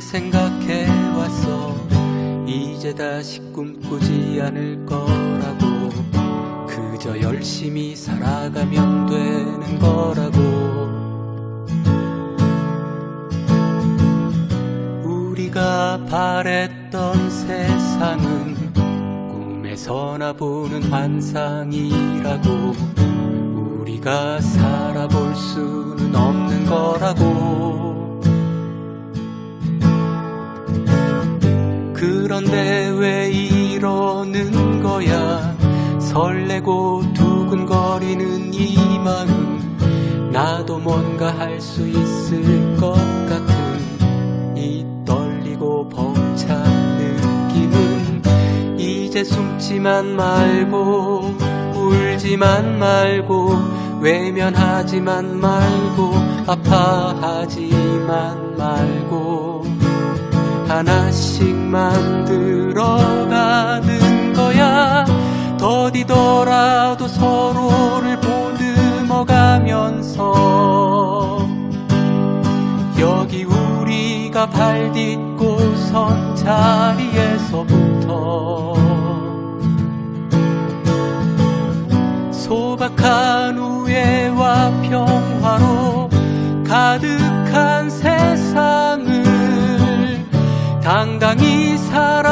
생각해 왔어. 이제 다시 꿈꾸지 않을 거라고. 그저 열심히 살아가면 되는 거라고. 우리가 바랬던 세상은 꿈에서나 보는 환상이라고. 우리가 살아볼 수는 없는 거라고 그런데 왜 이러는 거야? 설레고 두근거리는 이 마음. 나도 뭔가 할 수 있을 것 같은 이 떨리고 벅찬 느낌은 이제 숨지만 말고 울지만 말고 외면하지만 말고 아파하지만 말고 하나씩 만들어 가는 거야. 더디더라도 서로를 보듬어 가면서 여기 우리가 발 딛고 선 자리에서부터 소박한 우애와 평화로 가득한 세상을 당당히 살아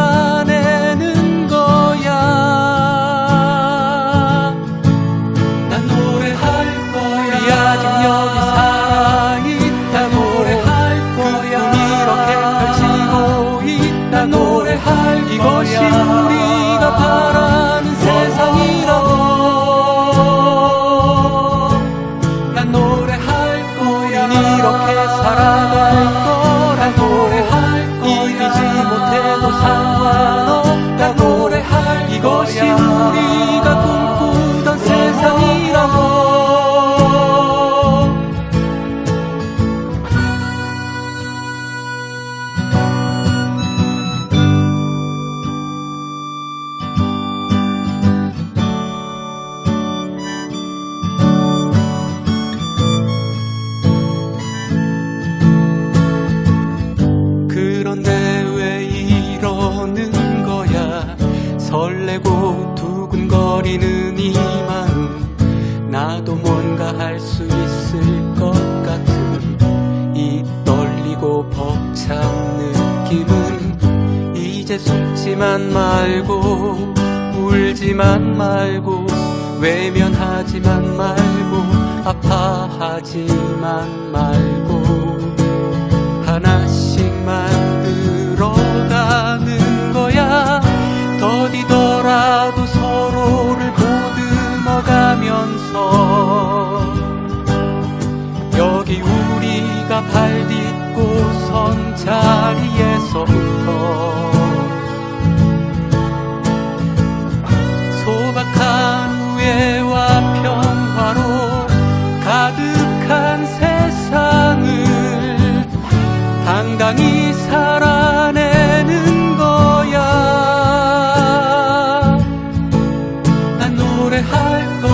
이것이 우리가 꿈꾸던 세상이 두근거리는 이 마음 나도 뭔가 할 수 있을 것 같은 이 떨리고 벅찬 느낌은 이제 숨지만 말고 울지만 말고 외면하지만 말고 아파하지만 말고 하나씩 만 자리에서부터 소박한 우애와 평화로 가득한 세상을 당당히 살아내는 거야. 난 노래할 거